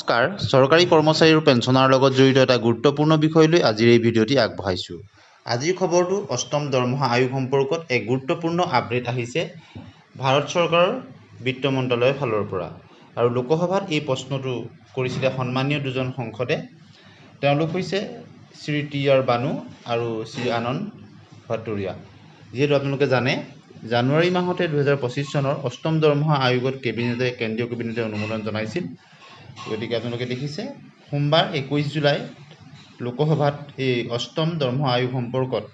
নমস্কাৰ চৰকাৰী কৰ্মচাৰী আৰু পেঞ্চনাৰৰ লগত জড়িত এটা গুৰুত্বপূৰ্ণ বিষয় লৈ আজিৰ এই ভিডিঅ'টি আগবঢ়াইছোঁ। আজিৰ খবৰটো অষ্টম দৰমহা আয়োগ সম্পৰ্কত এক গুৰুত্বপূৰ্ণ আপডেট আহিছে ভাৰত চৰকাৰৰ বিত্ত মন্ত্ৰালয়ৰ ফালৰ পৰা। আৰু লোকসভাত এই প্ৰশ্নটো কৰিছিলে সন্মানীয় দুজন সংসদে। তেওঁলোক হৈছে শ্ৰী টি আৰ বানু আৰু শ্ৰী আনন্দ ভাটুৰিয়া। যিহেতু আপোনালোকে জানে জানুৱাৰী মাহতে দুহেজাৰ পঁচিছ চনৰ অষ্টম দৰমহা আয়োগত কেবিনেটে কেন্দ্ৰীয় কেবিনেটে অনুমোদন জনাইছিল। গতিকে আপোনালোকে দেখিছে সোমবাৰ একৈছ জুলাইত লোকসভাত এই অষ্টম দৰমহা আয়োগ সম্পৰ্কত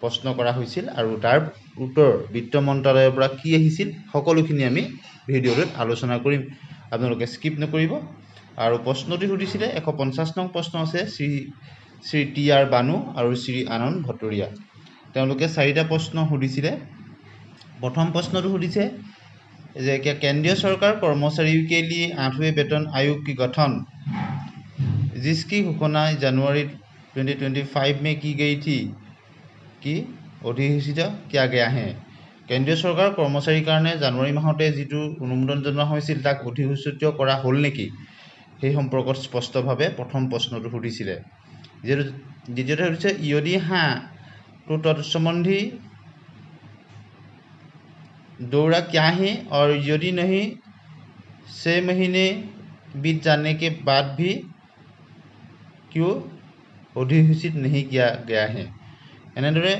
প্ৰশ্ন কৰা হৈছিল আৰু তাৰ উত্তৰ বিত্ত মন্ত্ৰালয়ৰ পৰা কি আহিছিল সকলোখিনি আমি ভিডিঅ'টোত আলোচনা কৰিম। আপোনালোকে স্কিপ নকৰিব। আৰু প্ৰশ্নটি সুধিছিলে এশ পঞ্চাছ নং প্ৰশ্ন আছে শ্ৰী শ্ৰী টি আৰ বানু আৰু শ্ৰী আনন্দ ভটুৰিয়া তেওঁলোকে চাৰিটা প্ৰশ্ন সুধিছিলে। প্ৰথম প্ৰশ্নটো সুধিছে যে क्या केंद्रीय सरकार कर्मचारियों के लिए आठवें वेतन आयोग की गठन जिसकी घोषणा जनवरी 2025 में की गई थी কি অধিসূচিত কিয়া গয়া হে কেন্দ্ৰীয় চৰকাৰৰ কৰ্মচাৰীৰ কাৰণে জানুৱাৰী মাহতে যিটো অনুমোদন জনোৱা হৈছিল তাক অধিসূচিত কৰা হ'ল নেকি সেই সম্পৰ্কত স্পষ্টভাৱে প্ৰথম প্ৰশ্নটো সুধিছিলে যিহেতু দ্বিতীয়তে সুধিছে যদি হাঁ তো তৎসম্বন্ধী दौरा क्या है और यदि नहीं छः महीने बीत जाने के बाद भी क्यों অধিসূচিত नहीं किया गया है এনেদৰে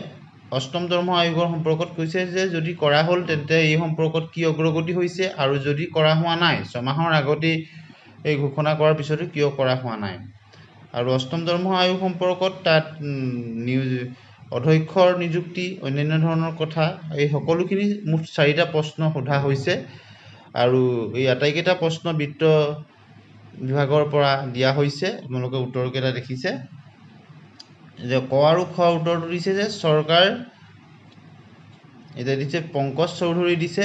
অষ্টম দৰমহা আয়োগৰ সম্পৰ্কত কৈছে যে যদি কৰা হ'ল তেন্তে এই সম্পৰ্কত কি অগ্ৰগতি হৈছে আৰু যদি কৰা হোৱা নাই ছমাহৰ আগতেই এই ঘোষণা কৰাৰ পিছতো কিয় কৰা হোৱা নাই আৰু অষ্টম দৰমহা আয়োগ সম্পৰ্কত তাত নিউজ অধ্যক্ষৰ নিযুক্তি অন্যান্য ধৰণৰ কথা এই সকলোখিনি মুঠ চাৰিটা প্ৰশ্ন সোধা হৈছে। আৰু এই আটাইকেইটা প্ৰশ্ন বিত্ত বিভাগৰ পৰা দিয়া হৈছে। আপোনালোকে উত্তৰকেইটা দেখিছে? যে ক আৰু খ উত্তৰটো দিছে যে চৰকাৰ এতিয়া দিছে পংকজ চৌধুৰী দিছে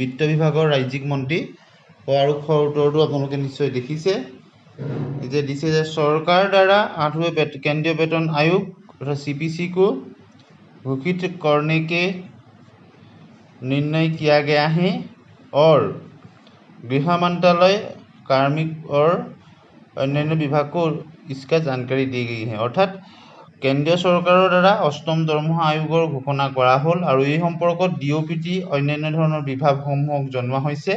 বিত্ত বিভাগৰ ৰাজ্যিক মন্ত্ৰী। ক আৰু খ উত্তৰটো আপোনালোকে নিশ্চয় দেখিছে। এতিয়া দিছে যে চৰকাৰৰ দ্বাৰা আঠুৱে কেন্দ্ৰীয় বেতন আয়োগ आयोग तथा सीपीसी को घोषित करने के निर्णय किया गया है और गृह मंत्रालय कार्मिक और अन्यान्य विभाग को इसका जानकारी दी गई है অৰ্থাৎ কেন্দ্ৰীয় চৰকাৰৰ দ্বাৰা অষ্টম দৰমহা আয়োগৰ ঘোষণা কৰা হ'ল আৰু এই সম্পৰ্কত ডি অ' পি টি অন্যান্য ধৰণৰ বিভাগসমূহক জনোৱা হৈছে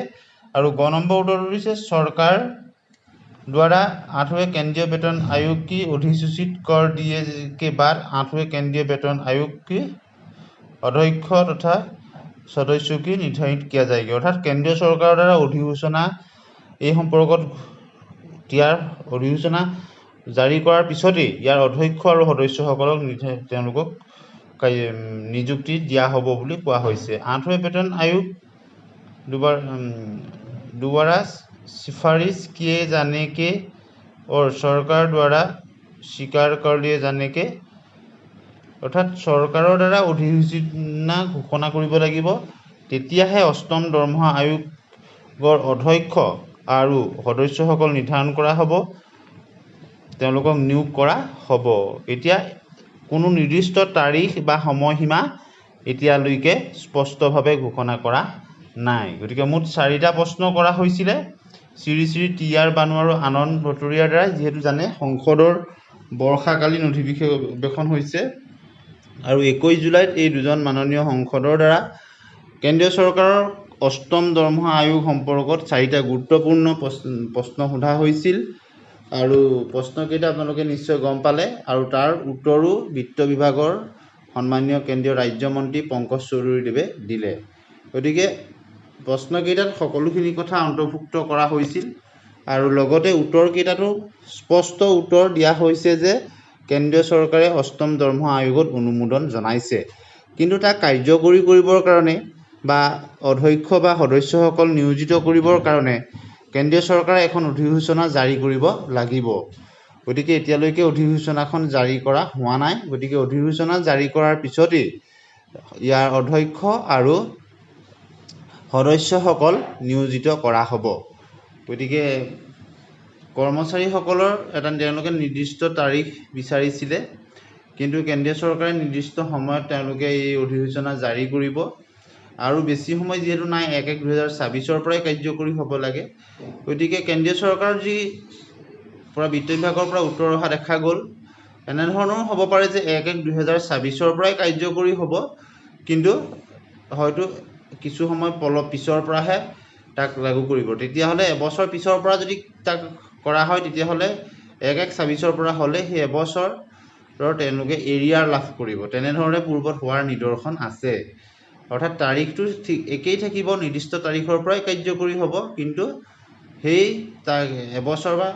আৰু গ নম্বৰ উত্তৰটো দিছে চৰকাৰ द्वारा आठवें केंद्रीय वेतन आयोग की अधिसूचित कर दिए के बाद आठवें केंद्रीय वेतन आयोग की অধ্যক্ষ তথা সদস্যকে নিৰ্ধাৰিত কিয়া যায়গৈ অৰ্থাৎ কেন্দ্ৰীয় চৰকাৰৰ দ্বাৰা অধিসূচনা এই সম্পৰ্কত দিয়াৰ অধিসূচনা জাৰি কৰাৰ পিছতেই ইয়াৰ অধ্যক্ষ আৰু সদস্যসকলক নিৰ্ধা- তেওঁলোকক কাই- নিযুক্তি দিয়া হ'ব বুলি কোৱা হৈছে আঠৱে বেতন আয়োগ দুবাৰ दोबारा सिफारिश किए जाने के और सरकार द्वारा স্বীকাৰ कर लिए जाने के অৰ্থাৎ চৰকাৰৰ দ্বাৰা অধিসূচনা ঘোষণা কৰিব লাগিব তেতিয়াহে অষ্টম দৰমহা আয়োগৰ অধ্যক্ষ আৰু সদস্যসকল নিৰ্ধাৰণ কৰা হ'ব তেওঁলোকক নিয়োগ কৰা হ'ব এতিয়া কোনো নিৰ্দিষ্ট তাৰিখ বা সময়সীমা এতিয়ালৈকে স্পষ্টভাৱে ঘোষণা কৰা নাই গতিকে মুঠ চাৰিটা প্ৰশ্ন কৰা হৈছিলে শ্ৰী শ্ৰী টি আৰ বানু আৰু আনন্দ ভটুৰিয়াৰ দ্বাৰা যিহেতু জানে সংসদৰ বৰ্ষাকালীন অধিৱেশন হৈছে। আৰু একৈছ জুলাইত এই দুজন মাননীয় সংসদৰ দ্বাৰা কেন্দ্ৰীয় চৰকাৰৰ অষ্টম দৰমহা আয়োগ সম্পৰ্কত চাৰিটা গুৰুত্বপূৰ্ণ প্ৰশ্ন সোধা হৈছিল। আৰু প্ৰশ্নকেইটা আপোনালোকে নিশ্চয় গম পালে। আৰু তাৰ উত্তৰো বিত্ত বিভাগৰ সন্মানীয় কেন্দ্ৰীয় ৰাজ্যমন্ত্ৰী পংকজ চৌধুৰীদেৱে দিলে। গতিকে প্ৰশ্নকেইটাত সকলোখিনি কথা অন্তৰ্ভুক্ত কৰা হৈছিল আৰু লগতে উত্তৰকেইটাতো স্পষ্ট উত্তৰ দিয়া হৈছে যে কেন্দ্ৰীয় চৰকাৰে অষ্টম দৰমহা আয়োগত অনুমোদন জনাইছে। কিন্তু তাক কাৰ্যকৰী কৰিবৰ কাৰণে বা অধ্যক্ষ বা সদস্যসকল নিয়োজিত কৰিবৰ কাৰণে কেন্দ্ৰীয় চৰকাৰে এখন অধিসূচনা জাৰি কৰিব লাগিব। গতিকে এতিয়ালৈকে অধিসূচনাখন জাৰি কৰা হোৱা নাই। গতিকে অধিসূচনা জাৰি কৰাৰ পিছতেই ইয়াৰ অধ্যক্ষ আৰু সদস্যসকল নিয়োজিত কৰা হ'ব। গতিকে কৰ্মচাৰীসকলৰ এটা তেওঁলোকে নিৰ্দিষ্ট তাৰিখ বিচাৰিছিলে কিন্তু কেন্দ্ৰীয় চৰকাৰে নিৰ্দিষ্ট সময়ত তেওঁলোকে এই অধিসূচনা জাৰি কৰিব। আৰু বেছি সময় যিহেতু নাই এক এক দুহেজাৰ ছাব্বিছৰ পৰাই কাৰ্যকৰী হ'ব লাগে। গতিকে কেন্দ্ৰীয় চৰকাৰৰ যি পৰা বিত্ত বিভাগৰ পৰা উত্তৰ অহা দেখা গ'ল এনেধৰণৰো হ'ব পাৰে যে এক এক দুহেজাৰ ছাব্বিছৰ পৰাই কাৰ্যকৰী হ'ব। কিন্তু হয়তো কিছু সময় পল পিছৰ পৰাহে তাক লাগু কৰিব। তেতিয়াহ'লে এবছৰ পিছৰ পৰা যদি তাক কৰা হয় তেতিয়াহ'লে এক এক ছাব্বিছৰ পৰা হ'লে সেই এবছৰৰ তেওঁলোকে এৰিয়াৰ লাভ কৰিব। তেনেধৰণে পূৰ্বত হোৱাৰ নিদৰ্শন আছে। অৰ্থাৎ তাৰিখটো ঠিক একেই থাকিব নিৰ্দিষ্ট তাৰিখৰ পৰাই কাৰ্যকৰী হ'ব কিন্তু সেই তাৰ এবছৰ বা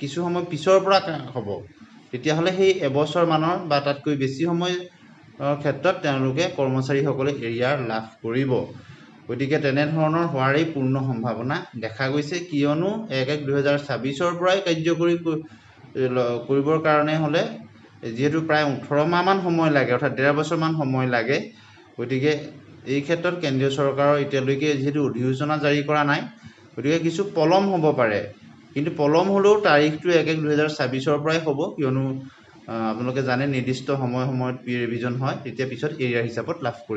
কিছু সময় পিছৰ পৰা হ'ব। তেতিয়াহ'লে সেই এবছৰমানৰ বা তাতকৈ বেছি সময় ক্ষেত্ৰত তেওঁলোকে কৰ্মচাৰীসকলে এৰিয়াৰ লাভ কৰিব। গতিকে তেনেধৰণৰ হোৱাৰেই পূৰ্ণ সম্ভাৱনা দেখা গৈছে। কিয়নো এক এক দুহেজাৰ ছাব্বিছৰ পৰাই কাৰ্যকৰী কৰিবৰ কাৰণে হ'লে যিহেতু প্ৰায় ওঠৰ মাহমান সময় লাগে অৰ্থাৎ ডেৰ বছৰমান সময় লাগে। গতিকে এই ক্ষেত্ৰত কেন্দ্ৰীয় চৰকাৰৰ এতিয়ালৈকে যিহেতু অধিসূচনা জাৰি কৰা নাই গতিকে কিছু পলম হ'ব পাৰে। কিন্তু পলম হ'লেও তাৰিখটো এক এক দুহেজাৰ ছাব্বিছৰ পৰাই হ'ব। কিয়নো আপোনালোকে জানে নিৰ্দিষ্ট সময় সময়ত পি ৰিভিজন হয় তেতিয়া পিছত এৰিয়াৰ হিচাপত লাভ কৰিব।